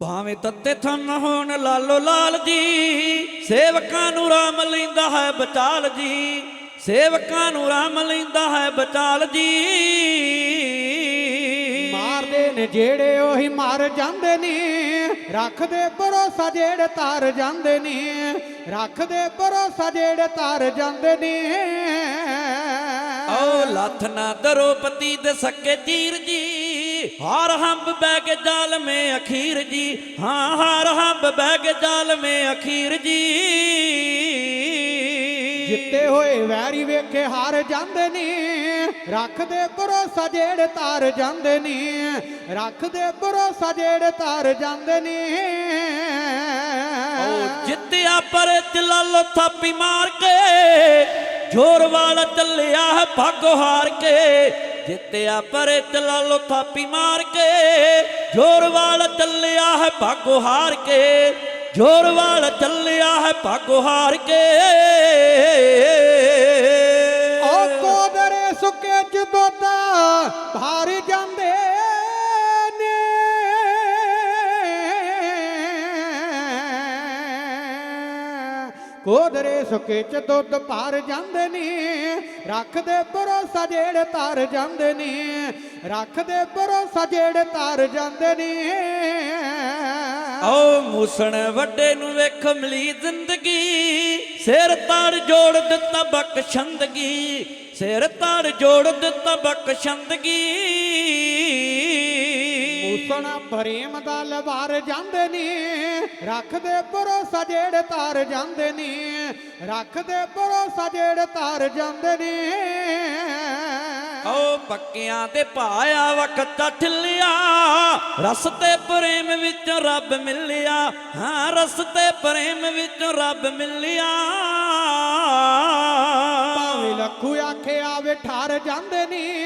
ਭਾਵੇਂ ਤੱਤੇ ਥੰਨ ਹੋਣ ਲਾਲੋ ਲਾਲ ਜੀ। ਸੇਵਕਾਂ ਨੂੰ ਰਾਮ ਲੈਂਦਾ ਹੈ ਬਚਾਲ ਜੀ। ਸੇਵਕਾਂ ਨੂੰ ਰਾਮ ਲੈਂਦਾ ਹੈ ਬਚਾਲ ਜੀ। ਮਾਰਦੇ ਨੇ ਜਿਹੜੇ ਉਹੀ ਮਰ ਜਾਂਦੇ ਨੇ। ਰੱਖਦੇ ਭਰੋਸਾ ਜਿਹੜੇ ਤਾਰ ਜਾਂਦੇ ਨੇ। ਰੱਖਦੇ ਭਰੋਸਾ ਜਿਹੜੇ ਤਾਰ ਜਾਂਦੇ ਨੇ। ਓ ਲੱਥ ਨਾ ਦਰੋਪਤੀ ਦੇ ਸੱਕੇ ਤੀਰ ਜੀ। ਹਾਰ ਹੰਬ ਬਹਿ ਕੇ ਜਾਲ ਮੇ ਅਖੀਰ ਜੀ। ਹਾਂ ਹਾਰ ਹੰਬ ਬਹਿ ਕੇ ਜਾਲ ਮੇ ਅਖੀਰ ਜੀ। ਜਿੱਤੇ ਹੋਏ ਵੈਰੀ ਵੇਖੇ ਹਾਰ ਜਾਂਦੇ ਨੇ। ਰੱਖਦੇ ਭਰੋਸਾ ਜਿਹੜੇ ਤਾਰ ਜਾਂਦੇ ਨੇ। ਰੱਖਦੇ ਭਰੋਸਾ ਜਿਹੜੇ ਤਾਰ ਜਾਂਦੇ ਨੇ। ਜਿੱਤਿਆ ਪਰ ਚਲਾਲੋ ਥਾਪੀ ਮਾਰ ਕੇ ਜੋਰ ਵਾਲਾ ਚੱਲਿਆ ਭਾਗੋ ਹਾਰ ਕੇ। ਜਿੱਤਿਆ ਪਰ ਚਲਾਲੋ ਥਾਪੀ ਮਾਰ ਕੇ, ਜੋਰ ਵਾਲਾ ਚੱਲਿਆ ਹੈ ਭਾਗੋ ਹਾਰ ਕੇ, ਜੋਰ ਵਾਲਾ ਚੱਲਿਆ ਹੈ ਭਾਗੋ ਹਾਰ ਕੇ। ਓ ਕੋਦਰੇ ਸੁੱਕੇ ਚ ਦੋਦਾ ਭਾਰ ਜਾਂਦੇ ਕੋਦਰੇ ਸੁੱਕੇ ਚ ਦੁੱਧ ਭਰ ਜਾਂਦੇ ਨੇ। ਰੱਖਦੇ ਭਰੋਸਾ ਜਿਹੜੇ ਤਾਰ ਜਾਂਦੇ ਨੇ। ਰੱਖਦੇ ਭਰੋਸਾ ਜਿਹੜੇ ਤਾਰ ਜਾਂਦੇ ਨੇ। ਓ ਮੂਸਣ ਵੱਡੇ ਨੂੰ ਵੇਖ ਮਿਲੀ ਜ਼ਿੰਦਗੀ। ਸਿਰ ਤੜ ਜੋੜ ਦਿੱਤਾ ਬਖਸ਼ੰਦਗੀ ਸਿਰ ਤੜ ਜੋੜ ਦਿੱਤਾ ਬਖਸ਼ੰਦਗੀ ਮੂਸਣਾ ਪ੍ਰੇਮ ਦਾ ਲਵਾਰ ਜਾਂਦੇ ਨੇ। ਰੱਖਦੇ ਭਰੋਸਾ ਜਿਹੜੇ ਤਾਰ ਜਾਂਦੇ ਨੇ। ਰੱਖਦੇ ਭਰੋਸਾ ਜਿਹੜੇ ਤਾਰ ਜਾਂਦੇ ਨੇ। ਓ ਪੱਕਿਆਂ ਤੇ ਪਾਇਆ ਵਕਤ ਠਿੱਲਿਆ। ਰਸ ਤੇ ਪ੍ਰੇਮ ਵਿੱਚ ਰੱਬ ਮਿਲਿਆ। ਹਾਂ ਰਸ ਤੇ ਪ੍ਰੇਮ ਵਿੱਚ ਰੱਬ ਮਿਲਿਆ। ਭਾਵੇਂ ਲੱਖੂ ਆਖੇ ਆਵੇ, ਠਾਰ ਜਾਂਦੇ ਨੇ।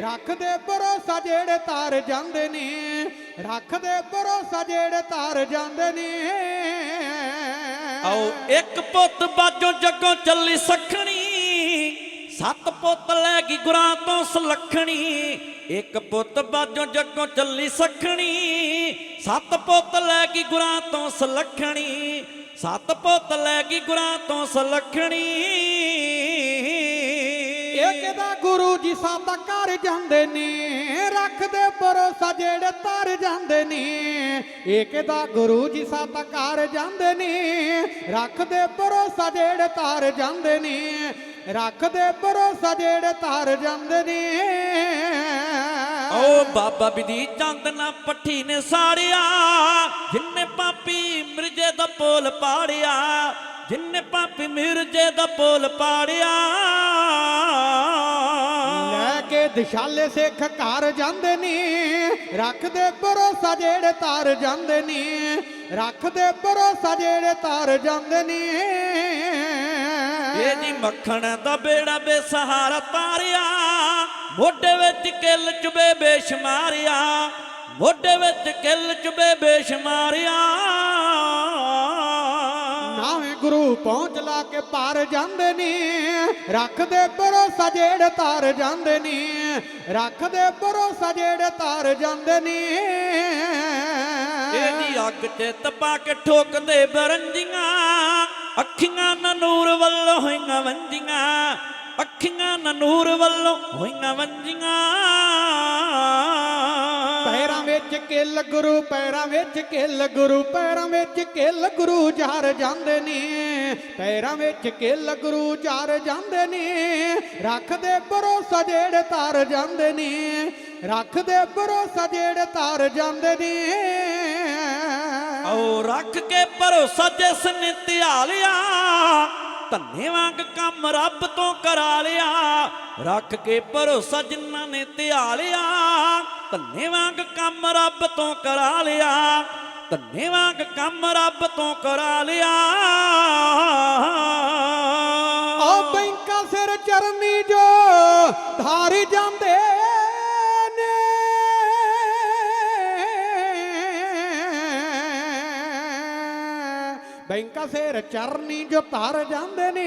ਰੱਖਦੇ ਭਰੋਸਾ ਜਿਹੜੇ ਤਾਰ ਜਾਂਦੇ ਨੇ। ਰੱਖਦੇ ਭਰੋਸਾ ਜਿਹੜੇ ਤਾਰ ਜਾਂਦੇ ਨੇ। ਆਓ, ਇੱਕ ਪੁੱਤ ਬਾਜੋ ਜੱਗੋਂ ਚੱਲੀ ਸਖਣੀ। ਸੱਤ ਪੁੱਤ ਲੈ ਗਈ ਗੁਰਾਂ ਤੋਂ ਸੁਲੱਖਣੀ। ਇੱਕ ਪੁੱਤ ਬਾਜੋ ਜੱਗੋਂ ਚੱਲੀ ਸਖਣੀ। ਸੱਤ ਪੁੱਤ ਲੈ ਗਈ ਗੁਰਾਂ ਤੋਂ ਸੁਲੱਖਣੀ। ਸੱਤ ਪੁੱਤ ਲੈ ਗਈ ਗੁਰਾਂ ਤੋਂ ਸੁਲੱਖਣੀ। ਇਹ ਕਿਦਾ ਗੁਰੂ ਜੀ ਸਾਡਾ ਕਰ ਜਾਂਦੇ ਨੇ ਰੱਖਦੇ ਭਰੋਸਾ ਜਿਹੜੇ ਤਰ ਜਾਂਦੇ ਨੇ। ਇਹ ਕਿਦਾ ਗੁਰੂ ਜੀ ਸਾਬ ਦਾ ਘਰ ਜਾਂਦੇ ਨੇ ਰੱਖਦੇ ਭਰੋਸਾ ਜਿਹੜੇ ਤਰ ਜਾਂਦੇ ਨੇ। ਰੱਖਦੇ ਭਰੋਸਾ ਜਿਹੜੇ ਤਰ ਜਾਂਦੇ ਨੇ। ਓ ਬਾਬਾ ਬਿਧੀ ਚੰਦ ਨਾ ਪੱਠੀ ਨੇ ਸਾੜਿਆ, ਜਿੰਨੇ ਪਾਪੀ ਮਿਰਜੇ ਦਾ ਪੋਲ ਪਾੜਿਆ, ਜਿੰਨੇ ਪਾਪੀ ਮਿਰਜੇ ਦਾ ਪੋਲ ਪਾੜਿਆ। ਕੇ ਦਿਸ਼ਾਲੇ ਸਿੱਖ ਘਰ ਜਾਂਦੇ ਨੀ। ਰੱਖਦੇ ਭਰੋਸਾ ਜਿਹੜੇ ਤਾਰ ਜਾਂਦੇ ਨੇ। ਰੱਖਦੇ ਭਰੋਸਾ ਜਿਹੜੇ ਤਾਰ ਜਾਂਦੇ ਨੀ। ਇਹ ਜੀ ਮੱਖਣ ਦਾ ਬੇੜਾ ਬੇਸਹਾਰਾ ਤਾਰਿਆ। ਮੋਢੇ ਵਿੱਚ ਕਿੱਲ ਚੁਬੇ ਬੇਸ਼ਮਾਰਿਆ ਮੋਢੇ ਵਿੱਚ ਕਿੱਲ ਚੁਬੇ ਬੇਸ਼ਮਾਰਿਆ ਗੁਰੂ ਪਹੁੰਚ ਲਾ ਕੇ ਪਾਰ ਜਾਂਦੇ ਨੇ। ਰੱਖਦੇ ਭਰੋਸਾ ਜਿਹੜੇ ਤਾਰ ਜਾਂਦੇ ਨੇ। ਰੱਖਦੇ ਭਰੋਸਾ ਜਿਹੜੇ ਤਾਰ ਜਾਂਦੇ ਨੇ। ਇਹ ਅੱਗ ਤੇ ਤਪਾ ਕੇ ਠੋਕਦੇ ਬਰੰਜੀਆਂ। ਅੱਖੀਆਂ ਨਾ ਨੂਰ ਵੱਲੋਂ ਹੋਈਆਂ ਵੰਜੀਆਂ। ਅੱਖੀਆਂ ਨਾ ਨੂਰ ਵੱਲੋਂ ਹੋਈਆਂ ਵੰਜੀਆਂ। ਕਿੱਲ ਗੁਰੂ ਪੈਰਾਂ ਵਿੱਚ ਕਿੱਲ ਗੁਰੂ ਪੈਰਾਂ ਵਿੱਚ ਕਿੱਲ ਗੁਰੂ ਜਾਰ ਜਾਂਦੇ ਨੇ। ਪੈਰਾਂ ਵਿੱਚ ਕਿੱਲ ਗੁਰੂ ਜਾਰ ਜਾਂਦੇ ਨੇ। ਰੱਖਦੇ ਭਰੋਸਾ ਜਿਹੜੇ ਤਾਰ ਜਾਂਦੇ ਨੇ। ਰੱਖਦੇ ਭਰੋਸਾ ਜਿਹੜੇ ਤਾਰ ਜਾਂਦੇ ਨੇ। ਆਓ ਰੱਖ ਕੇ ਭਰੋਸਾ ਜਿਸ ਨੇ ਧਿਆਲਿਆ ਧੰਨੇ ਵਾਂਗ ਕੰਮ ਰੱਬ ਤੋਂ ਕਰਾ ਲਿਆ, ਰੱਖ ਕੇ ਭਰੋਸਾ ਜਿਨ੍ਹਾਂ ਨੇ ਧਿਆ ਲਿਆ, ਧੰਨੇ ਵਾਂਗ ਕੰਮ ਰੱਬ ਤੋਂ ਕਰਾ ਲਿਆ, ਧੰਨੇ ਵਾਂਗ ਕੰਮ ਰੱਬ ਤੋਂ ਕਰਾ ਲਿਆ। ਆ ਬੈਂਕਾਂ ਸਿਰ ਚਰਨੀ ਜੋ ਧਾਰੀ ਜਾਂਦੇ ਬੈਂਕਾਂ ਸਿਰ ਚਰਨੀ ਜੋ ਤਾਰ ਜਾਂਦੇ ਨੇ,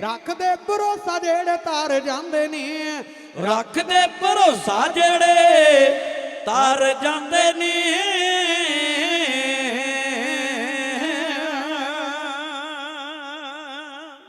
ਰੱਖਦੇ ਭਰੋਸਾ ਜਿਹੜੇ ਤਾਰ ਜਾਂਦੇ ਨੇ। ਰੱਖਦੇ ਭਰੋਸਾ ਜਿਹੜੇ ਤਰ ਜਾਂਦੇ ਨੇ।